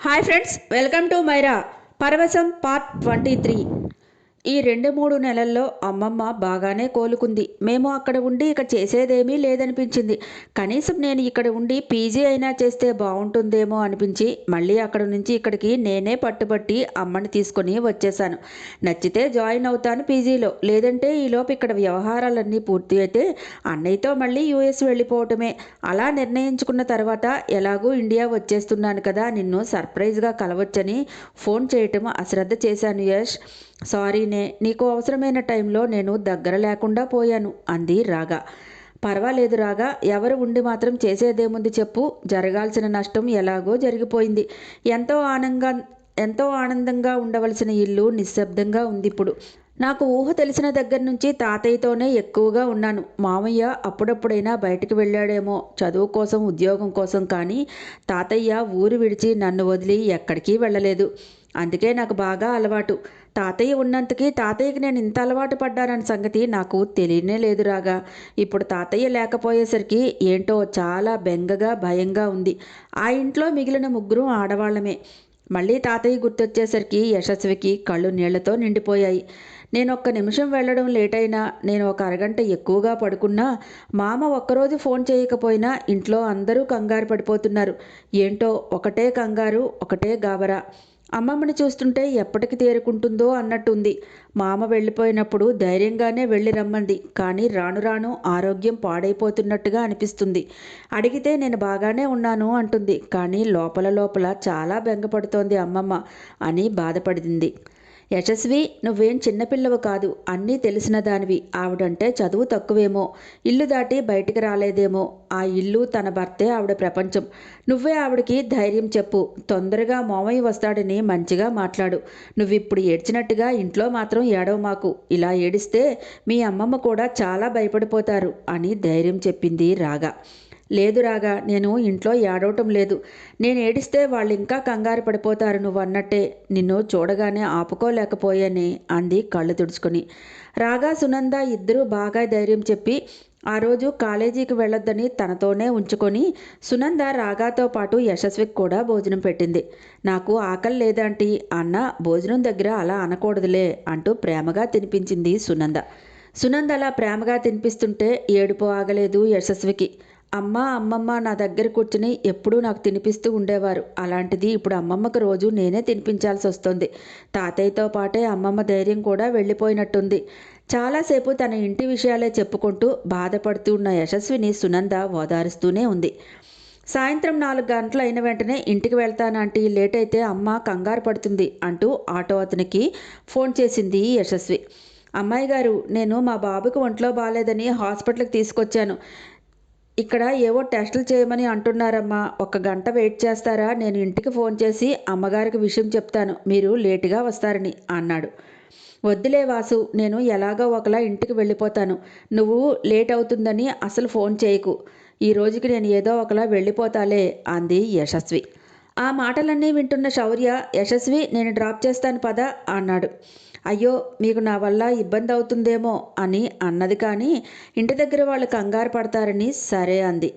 Hi friends welcome to Myra పరవశం part twenty three ఈ రెండు మూడు నెలల్లో అమ్మమ్మ బాగానే కోలుకుంది. మేము అక్కడ ఉండి ఇక్కడ చేసేదేమీ లేదనిపించింది. కనీసం నేను ఇక్కడ ఉండి పీజీ అయినా చేస్తే బాగుంటుందేమో అనిపించి మళ్ళీ అక్కడ నుంచి ఇక్కడికి నేనే పట్టుబట్టి అమ్మని తీసుకొని వచ్చేసాను నచ్చితే జాయిన్ అవుతాను పీజీలో. లేదంటే ఈలోపు ఇక్కడ వ్యవహారాలన్నీ పూర్తి అయితే అన్నయ్యతో మళ్ళీ యూఎస్ వెళ్ళిపోవటమే. అలా నిర్ణయించుకున్న తర్వాత ఎలాగూ ఇండియా వచ్చేస్తున్నాను కదా నిన్ను సర్ప్రైజ్గా కలవచ్చని ఫోన్ చేయటం అశ్రద్ధ చేశాను యష్. సారీనే నీకు అవసరమైన టైంలో నేను దగ్గర లేకుండా పోయాను అంది రాగా. పర్వాలేదు రాగా ఎవరు ఉండి మాత్రం చేసేదేముంది చెప్పు. జరగాల్సిన నష్టం ఎలాగో జరిగిపోయింది. ఎంతో ఆనందంగా ఎంతో ఆనందంగా ఉండవలసిన ఇల్లు నిశ్శబ్దంగా ఉంది ఇప్పుడు నాకు ఊహ తెలిసిన దగ్గర నుంచి తాతయ్యతోనే ఎక్కువగా ఉన్నాను. మామయ్య అప్పుడప్పుడైనా బయటకు వెళ్ళాడేమో చదువు కోసం ఉద్యోగం కోసం కానీ తాతయ్య ఊరు విడిచి నన్ను వదిలి ఎక్కడికి వెళ్ళలేదు. అందుకే నాకు బాగా అలవాటు. తాతయ్య ఉన్నంతకి తాతయ్యకి నేను ఇంత అలవాటు పడ్డానన్న సంగతి నాకు తెలియనే లేదు రాగా. ఇప్పుడు తాతయ్య లేకపోయేసరికి ఏంటో చాలా బెంగగా భయంగా ఉంది. ఆ ఇంట్లో మిగిలిన ముగ్గురు ఆడవాళ్ళమే. మళ్ళీ తాతయ్య గుర్తొచ్చేసరికి యశస్వికి కళ్ళు నీళ్ళతో నిండిపోయాయి. నేను ఒక్క నిమిషం వెళ్ళడం లేట్ అయినా నేను ఒక అరగంట ఎక్కువగా పడుకున్నా మామ ఒక్కరోజు ఫోన్ చేయకపోయినా ఇంట్లో అందరూ కంగారు పడిపోతున్నారు. ఏంటో ఒకటే కంగారు ఒకటే గాబరా. అమ్మమ్మని చూస్తుంటే ఎప్పటికి తేరుకుంటుందో అన్నట్టుంది. మామ వెళ్ళిపోయినప్పుడు ధైర్యంగానే వెళ్ళి రమ్మంది. కానీ రాను రాను ఆరోగ్యం పాడైపోతున్నట్టుగా అనిపిస్తుంది. అడిగితే నేను బాగానే ఉన్నాను అంటుంది. కానీ లోపల లోపల చాలా బెంగపడుతోంది అమ్మమ్మ అని బాధపడింది. యశస్వి నువ్వేం చిన్నపిల్లవు కాదు అన్నీ తెలిసిన దానివి. ఆవిడంటే చదువు తక్కువేమో. ఇల్లు దాటి బయటికి రాలేదేమో. ఆ ఇల్లు తన భర్తే ఆవిడ ప్రపంచం. నువ్వే ఆవిడకి ధైర్యం చెప్పు. తొందరగా మామయ్య వస్తాడని మంచిగా మాట్లాడు. నువ్విప్పుడు ఏడ్చినట్టుగా ఇంట్లో మాత్రం ఏడవ మాకు. ఇలా ఏడిస్తే మీ అమ్మమ్మ కూడా చాలా భయపడిపోతారు అని ధైర్యం చెప్పింది రాగా. లేదు రాగా నేను ఇంట్లో ఏడవటం లేదు. నేను ఏడిస్తే వాళ్ళు ఇంకా కంగారు పడిపోతారు నువ్వు అన్నట్టే నిన్ను చూడగానే ఆపుకోలేకపోయాని అంది కళ్ళు తుడుచుకుని. రాగా సునంద ఇద్దరూ బాగా ధైర్యం చెప్పి ఆ రోజు కాలేజీకి వెళ్ళొద్దని తనతోనే ఉంచుకొని సునంద రాగాతో పాటు యశస్వికి కూడా భోజనం పెట్టింది. నాకు ఆకలి లేదంటీ అన్న భోజనం దగ్గర అలా అనకూడదులే అంటూ ప్రేమగా తినిపించింది సునంద. సునంద అలా ప్రేమగా తినిపిస్తుంటే ఏడుపు ఆగలేదు యశస్వికి. అమ్మ అమ్మమ్మ నా దగ్గర కూర్చుని ఎప్పుడూ నాకు తినిపిస్తూ ఉండేవారు. అలాంటిది ఇప్పుడు అమ్మమ్మకు రోజు నేనే తినిపించాల్సి వస్తుంది. తాతయ్యతో పాటే అమ్మమ్మ ధైర్యం కూడా వెళ్ళిపోయినట్టుంది. చాలాసేపు తన ఇంటి విషయాలే చెప్పుకుంటూ బాధపడుతూ ఉన్న యశస్విని సునంద ఓదారుస్తూనే ఉంది. సాయంత్రం నాలుగు గంటలు అయిన వెంటనే ఇంటికి వెళ్తానంటే లేట్ అయితే అమ్మ కంగారు పడుతుంది అంటూ ఆటో అతనికి ఫోన్ చేసింది యశస్వి. అమ్మాయి గారు నేను మా బాబుకి ఒంట్లో బాగాలేదని హాస్పిటల్కి తీసుకొచ్చాను. ఇక్కడ ఏవో టెస్టులు చేయమని అంటున్నారమ్మా. ఒక గంట వెయిట్ చేస్తారా? నేను ఇంటికి ఫోన్ చేసి అమ్మగారికి విషయం చెప్తాను. మీరు లేటుగా వస్తారని అన్నాడు. వద్దులే వాసు నేను ఎలాగో ఒకలా ఇంటికి వెళ్ళిపోతాను. నువ్వు లేట్ అవుతుందని అసలు ఫోన్ చేయకు. ఈ రోజుకి నేను ఏదో ఒకలా వెళ్ళిపోతాలే అంది యశస్వి. ఆ మాటలన్నీ వింటున్న శౌర్య యశస్వి నేను డ్రాప్ చేస్తాను పద అన్నాడు. అయ్యో మీకు నా వల్ల ఇబ్బంది అవుతుందేమో అని అన్నది కానీ ఇంటి దగ్గర వాళ్ళు కంగారు పడతారని సరే అంది.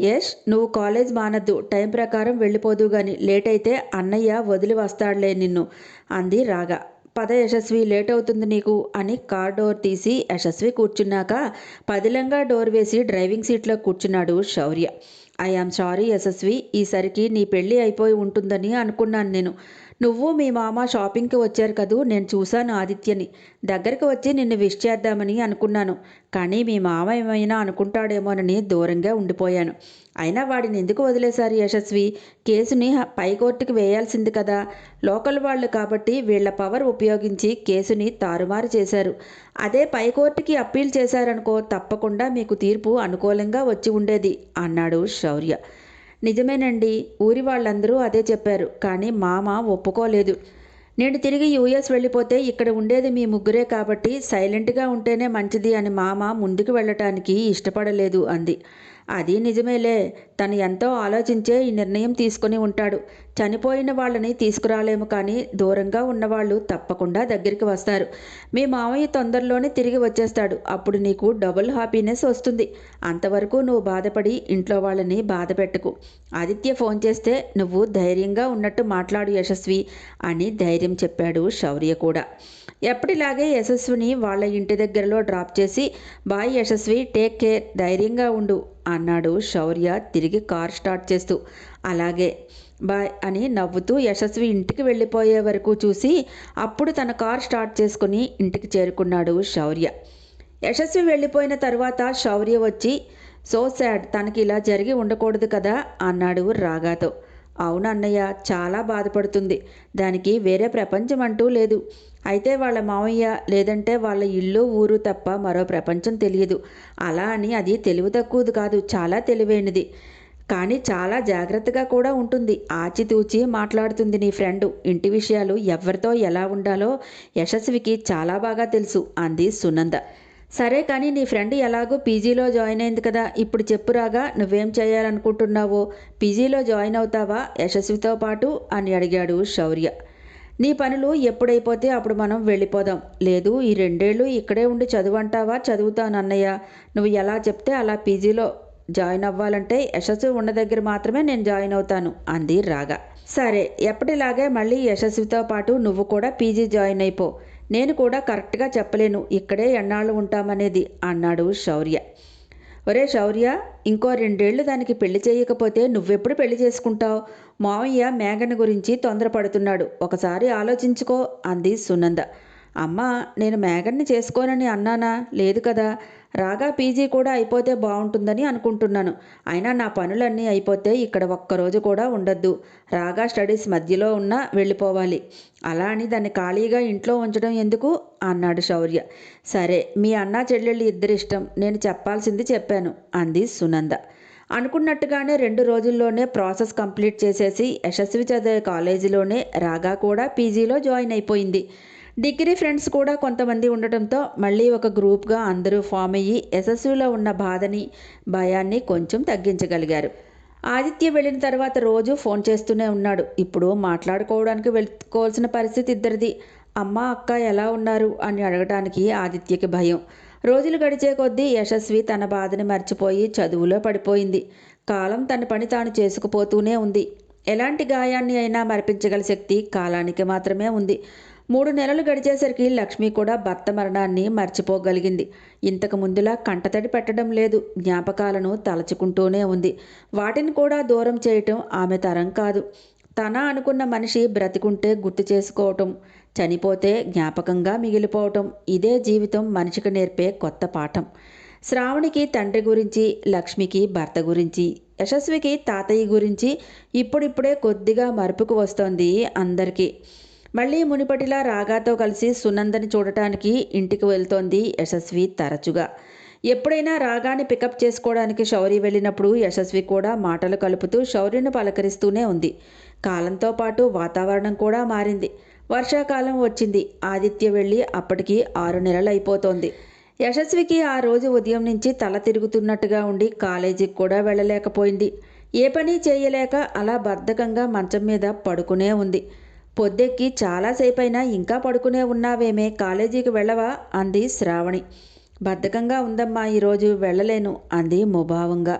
యష్ నువ్వు కాలేజ్ మానద్దు టైం ప్రకారం వెళ్ళిపోదు గాని లేట్ అయితే అన్నయ్య వదిలి వస్తాడులే నిన్ను అంది రాగా. పద యశస్వి లేట్ అవుతుంది నీకు అని కార్ డోర్ తీసి యశస్వి కూర్చున్నాక పదిలంగా డోర్ వేసి డ్రైవింగ్ సీట్లో కూర్చున్నాడు Shaurya. I am sorry Yashasvi ఈసరికి నీ పెళ్ళి అయిపోయి ఉంటుందని అనుకున్నాను నేను. నువ్వు మీ మామ షాపింగ్కి వచ్చారు కదూ నేను చూశాను ఆదిత్యని. దగ్గరికి వచ్చి నిన్ను విష్ చేద్దామని అనుకున్నాను. కానీ మీ మామ ఏమైనా అనుకుంటాడేమోనని దూరంగా ఉండిపోయాను. అయినా వాడిని ఎందుకు వదిలేశారు యశస్వి? కేసుని పై కోర్టుకి వేయాల్సింది కదా. లోకల్ వాళ్ళు కాబట్టి వీళ్ళ పవర్ ఉపయోగించి కేసుని తారుమారు చేశారు. అదే పై కోర్టుకి అప్పీల్ చేశారనుకో తప్పకుండా మీకు తీర్పు అనుకూలంగా వచ్చి ఉండేది అన్నాడు శౌర్య. నిజమేనండి ఊరి వాళ్ళందరూ అదే చెప్పారు కానీ మామ ఒప్పుకోలేదు. నేను తిరిగి యూఎస్ వెళ్ళిపోతే ఇక్కడ ఉండేది మీ ముగ్గురే కాబట్టి సైలెంట్గా ఉంటేనే మంచిది అని మామ ముందుకు వెళ్ళటానికి ఇష్టపడలేదు అంది. అది నిజమేలే. తను ఎంతో ఆలోచించే ఈ నిర్ణయం తీసుకుని ఉంటాడు. చనిపోయిన వాళ్ళని తీసుకురాలేము కానీ దూరంగా ఉన్నవాళ్ళు తప్పకుండా దగ్గరికి వస్తారు. మీ మామయ్య తొందరలోనే తిరిగి వచ్చేస్తాడు. అప్పుడు నీకు డబుల్ హ్యాపీనెస్ వస్తుంది. అంతవరకు నువ్వు బాధపడి ఇంట్లో వాళ్ళని బాధ పెట్టకు. ఆదిత్య ఫోన్ చేస్తే నువ్వు ధైర్యంగా ఉన్నట్టు మాట్లాడు యశస్వి అని ధైర్యం చెప్పాడు శౌర్య కూడా. ఎప్పటిలాగే యశస్విని వాళ్ళ ఇంటి దగ్గరలో డ్రాప్ చేసి బాయ్ యశస్వి టేక్ కేర్ ధైర్యంగా ఉండు అన్నాడు శౌర్య తిరిగి కార్ స్టార్ట్ చేస్తూ. అలాగే బాయ్ అని నవ్వుతూ యశస్వి ఇంటికి వెళ్ళిపోయే వరకు చూసి అప్పుడు తన కార్ స్టార్ట్ చేసుకుని ఇంటికి చేరుకున్నాడు శౌర్య. యశస్వి వెళ్ళిపోయిన తర్వాత శౌర్య వచ్చి సో శాడ్ తనకి ఇలా జరిగి ఉండకూడదు కదా అన్నాడు రాగాతో అవును అన్నయ్య? చాలా బాధపడుతుంది. దానికి వేరే ప్రపంచం అంటూ లేదు. అయితే వాళ్ళ మావయ్య లేదంటే వాళ్ళ ఇల్లు ఊరు తప్ప మరో ప్రపంచం తెలియదు. అలా అని అది తెలివి తక్కువది కాదు చాలా తెలివైనది. కానీ చాలా జాగ్రత్తగా కూడా ఉంటుంది. ఆచితూచి మాట్లాడుతుంది నీ ఫ్రెండ్. ఇంటి విషయాలు ఎవరితో ఎలా ఉండాలో యశస్వికి చాలా బాగా తెలుసు అంది సునంద. సరే కానీ నీ ఫ్రెండ్ ఎలాగో పీజీలో జాయిన్ అయింది కదా ఇప్పుడు చెప్పురాగా నువ్వేం చేయాలనుకుంటున్నావో? పీజీలో జాయిన్ అవుతావా? యశస్వితో పాటు అని అడిగాడు శౌర్య. నీ పనులు ఎప్పుడైపోతే అప్పుడు మనం వెళ్ళిపోదాం. లేదు ఈ రెండేళ్ళు ఇక్కడే ఉండి చదువంటావా? చదువుతాను అన్నయ్య. నువ్వు ఎలా చెప్తే అలా పీజీలో జాయిన్ అవ్వాలంటే యశస్వి ఉన్న దగ్గర మాత్రమే నేను జాయిన్ అవుతాను అంది రాగా. సరే ఎప్పటిలాగే మళ్ళీ యశస్వితో పాటు నువ్వు కూడా పీజీ జాయిన్ అయిపో. నేను కూడా కరెక్ట్గా చెప్పలేను. ఇక్కడే ఎన్నాళ్ళు ఉంటామనేది అన్నాడు శౌర్య. ఒరే శౌర్య ఇంకో రెండేళ్ళు దానికి పెళ్ళి చేయకపోతే నువ్వెప్పుడు పెళ్ళి చేసుకుంటావు? మావయ్య మేఘన గురించి తొందరపడుతున్నాడు. ఒకసారి ఆలోచించుకో అంది సునంద. అమ్మా నేను మేఘన్ని చేసుకోనని అన్నానా? లేదు కదా. రాగా పీజీ కూడా అయిపోతే బాగుంటుందని అనుకుంటున్నాను. అయినా నా పనులన్నీ అయిపోతే ఇక్కడ ఒక్కరోజు కూడా ఉండొద్దు. రాగా స్టడీస్ మధ్యలో ఉన్నా వెళ్ళిపోవాలి. అలా అని దాన్ని ఖాళీగా ఇంట్లో ఉంచడం ఎందుకు? అన్నాడు శౌర్య. సరే మీ అన్నా చెల్లెళ్ళు ఇద్దరిష్టం నేను చెప్పాల్సింది చెప్పాను అంది సునంద. అనుకున్నట్టుగానే రెండు రోజుల్లోనే ప్రాసెస్ కంప్లీట్ చేసేసి యశస్వి చదివే కాలేజీలోనే రాగా కూడా పీజీలో జాయిన్ అయిపోయింది. డిగ్రీ ఫ్రెండ్స్ కూడా కొంతమంది ఉండటంతో మళ్ళీ ఒక గ్రూప్గా అందరూ ఫామ్ అయ్యి యశస్విలో ఉన్న బాధని భయాన్ని కొంచెం తగ్గించగలిగారు. ఆదిత్య వెళ్ళిన తర్వాత రోజు ఫోన్ చేస్తూనే ఉన్నాడు. ఇప్పుడు మాట్లాడుకోవడానికి వెళ్ళుకోవాల్సిన పరిస్థితి ఇద్దరిది. అమ్మ అక్క ఎలా ఉన్నారు? అని అడగడానికి ఆదిత్యకి భయం. రోజులు గడిచే కొద్దీ యశస్వి తన బాధని మర్చిపోయి చదువులో పడిపోయింది. కాలం తన పని తాను చేసుకుపోతూనే ఉంది. ఎలాంటి గాయాన్ని అయినా మరిపించగల శక్తి కాలానికి మాత్రమే ఉంది. మూడు నెలలు గడిచేసరికి లక్ష్మి కూడా భర్త మరణాన్ని మర్చిపోగలిగింది. ఇంతకు ముందులా కంటతడి పెట్టడం లేదు. జ్ఞాపకాలను తలచుకుంటూనే ఉంది. వాటిని కూడా దూరం చేయటం ఆమె తరం కాదు. తన అనుకున్న మనిషి బ్రతికుంటే గుర్తు చేసుకోవటం చనిపోతే జ్ఞాపకంగా మిగిలిపోవటం ఇదే జీవితం మనిషికి నేర్పే కొత్త పాఠం. శ్రావణికి తండ్రి గురించి లక్ష్మికి భర్త గురించి యశస్వికి తాతయ్య గురించి ఇప్పుడిప్పుడే కొద్దిగా మరుపుకు వస్తోంది అందరికీ. మళ్ళీ మునిపటిలా రాగాతో కలిసి సునందని చూడటానికి ఇంటికి వెళ్తోంది యశస్వి తరచుగా. ఎప్పుడైనా రాగాన్ని పికప్ చేసుకోవడానికి శౌరి వెళ్ళినప్పుడు యశస్వి కూడా మాటలు కలుపుతూ శౌర్యను పలకరిస్తూనే ఉంది. కాలంతో పాటు వాతావరణం కూడా మారింది. వర్షాకాలం వచ్చింది. ఆదిత్య వెళ్ళి అప్పటికి ఆరు నెలలు అయిపోతోంది యశస్వికి ఆ రోజు ఉదయం నుంచి తల తిరుగుతున్నట్టుగా ఉండి కాలేజీకి కూడా వెళ్ళలేకపోయింది. ఏ పని చేయలేక అలా బద్ధకంగా మంచం మీద పడుకునే ఉంది. పొద్దెక్కి చాలాసేపైనా ఇంకా పడుకునే ఉన్నావేమే కాలేజీకి వెళ్ళవా? అంది శ్రావణి. బద్ధకంగా ఉందమ్మా ఈరోజు వెళ్ళలేను అంది ముభావంగా.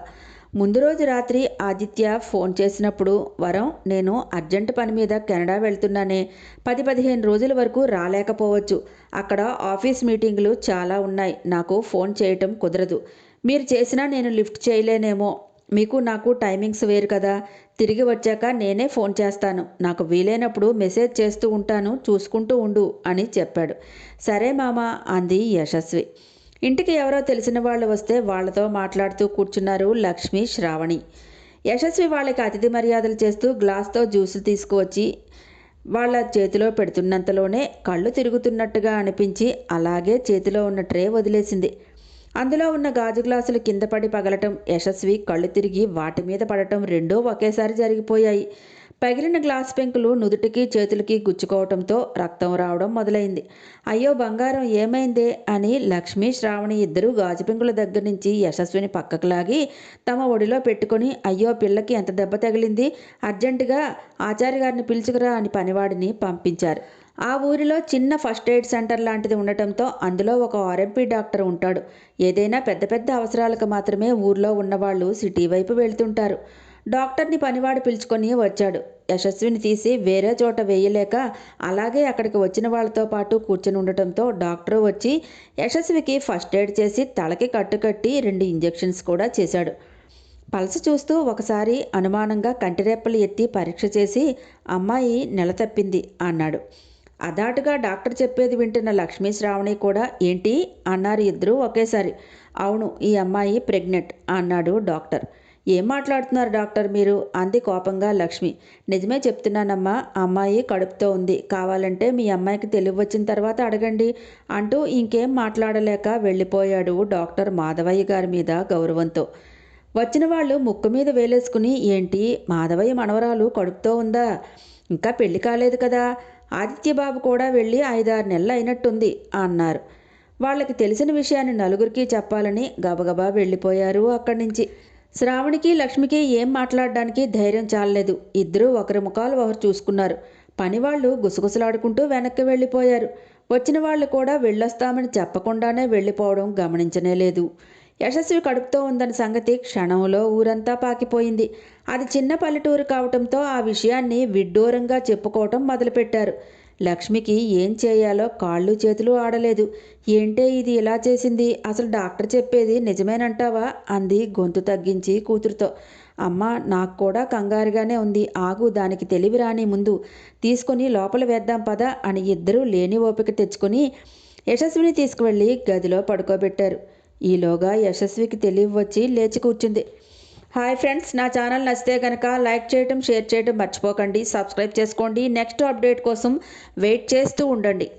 ముందు రోజు రాత్రి ఆదిత్య ఫోన్ చేసినప్పుడు వరం నేను అర్జెంట్ పని మీద కెనడా వెళ్తున్నానే పది పదిహేను రోజుల వరకు రాలేకపోవచ్చు. అక్కడ ఆఫీస్ మీటింగులు చాలా ఉన్నాయి నాకు ఫోన్ చేయటం కుదరదు. మీరు చేసినా నేను లిఫ్ట్ చేయలేనేమో మీకు నాకు టైమింగ్స్ వేరు కదా. తిరిగి వచ్చాక నేనే ఫోన్ చేస్తాను. నాకు వీలైనప్పుడు మెసేజ్ చేస్తూ ఉంటాను చూసుకుంటూ ఉండు అని చెప్పాడు. సరే మామ అంది యశస్వి. ఇంటికి ఎవరో తెలిసిన వాళ్ళు వస్తే వాళ్ళతో మాట్లాడుతూ కూర్చున్నారు లక్ష్మి శ్రావణి. యశస్వి వాళ్ళకి అతిథి మర్యాదలు చేస్తూ గ్లాస్తో జ్యూసులు తీసుకువచ్చి వాళ్ళ చేతిలో పెడుతున్నంతలోనే కళ్ళు తిరుగుతున్నట్టుగా అనిపించి అలాగే చేతిలో ఉన్న ట్రే వదిలేసింది. అందులో ఉన్న గాజు గ్లాసులు కింద పడి పగలటం యశస్వి కళ్ళు తిరిగి వాటి మీద పడటం రెండూ ఒకేసారి జరిగిపోయాయి. పగిలిన గ్లాస్ పెంకులు నుదుటికి చేతులకి గుచ్చుకోవటంతో రక్తం రావడం మొదలైంది. అయ్యో బంగారం ఏమైందే అని లక్ష్మీ శ్రావణి ఇద్దరు గాజు పెంకుల దగ్గర నుంచి యశస్విని పక్కకు లాగి తమ ఒడిలో పెట్టుకొని అయ్యో పిల్లకి ఎంత దెబ్బ తగిలింది అర్జెంటుగా ఆచార్య గారిని పిలుచుకురా అని పనివాడిని పంపించారు. ఆ ఊరిలో చిన్న ఫస్ట్ ఎయిడ్ సెంటర్ లాంటిది ఉండటంతో అందులో ఒక ఆర్ఎంపీ డాక్టర్ ఉంటాడు. ఏదైనా పెద్ద పెద్ద అవసరాలకు మాత్రమే ఊర్లో ఉన్నవాళ్ళు సిటీ వైపు వెళ్తుంటారు. డాక్టర్ని పనివాడు పిలుచుకొని వచ్చాడు. యశస్విని తీసి వేరే చోట వేయలేక అలాగే అక్కడికి వచ్చిన వాళ్ళతో పాటు కూర్చొని ఉండటంతో డాక్టర్ వచ్చి యశస్వికి ఫస్ట్ ఎయిడ్ చేసి తలకి కట్టుకట్టి రెండు ఇంజెక్షన్స్ కూడా చేశాడు. పలస చూస్తూ ఒకసారి అనుమానంగా కంటిరెప్పలు ఎత్తి పరీక్ష చేసి అమ్మాయి నెల తప్పింది అన్నాడు. అదాటుగా డాక్టర్ చెప్పేది వింటున్న లక్ష్మీ శ్రావణి కూడా ఏంటి అన్నారు ఇద్దరూ ఒకేసారి. అవును ఈ అమ్మాయి ప్రెగ్నెంట్ అన్నాడు డాక్టర్. ఏం మాట్లాడుతున్నారు డాక్టర్ మీరు అంది కోపంగా లక్ష్మి. నిజమే చెప్తున్నానమ్మా అమ్మాయి కడుపుతో ఉంది. కావాలంటే మీ అమ్మాయికి తెలివి వచ్చిన తర్వాత అడగండి అంటూ ఇంకేం మాట్లాడలేక వెళ్ళిపోయాడు డాక్టర్ మాధవయ్య గారి మీద గౌరవంతో. వచ్చిన వాళ్ళు ముక్కు మీద వేలేసుకుని ఏంటి? మాధవయ్య మనవరాలు కడుపుతో ఉందా? ఇంకా పెళ్ళి కాలేదు కదా? ఆదిత్యబాబు కూడా వెళ్ళి ఐదారు నెలలు అయినట్టుంది అన్నారు. వాళ్ళకి తెలిసిన విషయాన్ని నలుగురికి చెప్పాలని గబగబా వెళ్ళిపోయారు అక్కడి నుంచి. శ్రావణికి లక్ష్మికి ఏం మాట్లాడడానికి ధైర్యం చాలలేదు. ఇద్దరూ ఒకరి ముఖాలు ఒకరు చూసుకున్నారు. పనివాళ్ళు గుసగుసలాడుకుంటూ వెనక్కి వెళ్ళిపోయారు. వచ్చిన వాళ్ళు కూడా వెళ్ళొస్తామని చెప్పకుండానే వెళ్ళిపోవడం గమనించనే లేదు. యశస్వి కడుపుతో ఉందన్న సంగతి క్షణంలో ఊరంతా పాకిపోయింది. అది చిన్న పల్లెటూరు కావటంతో ఆ విషయాన్ని విడ్డూరంగా చెప్పుకోవటం మొదలుపెట్టారు. లక్ష్మికి ఏం చేయాలో కాళ్ళు చేతులు ఆడలేదు. ఏంటే ఇది ఇలా చేసింది? అసలు డాక్టర్ చెప్పేది నిజమేనంటావా? అంది గొంతు తగ్గించి కూతురుతో. అమ్మ నాకు కూడా కంగారుగానే ఉంది. ఆగు దానికి తెలివి రాని ముందు తీసుకొని లోపల వేద్దాం పద అని ఇద్దరూ లేని ఓపిక తెచ్చుకొని యశస్విని తీసుకువెళ్ళి గదిలో పడుకోబెట్టారు. ఈలోగా యశస్వికి తెలివి వచ్చి లేచి కూర్చుంది. హాయ్ ఫ్రెండ్స్ నా ఛానల్ నచ్చితే కనుక లైక్ చేయటం షేర్ చేయటం మర్చిపోకండి. సబ్స్క్రైబ్ చేసుకోండి. నెక్స్ట్ అప్డేట్ కోసం వెయిట్ చేస్తూ ఉండండి.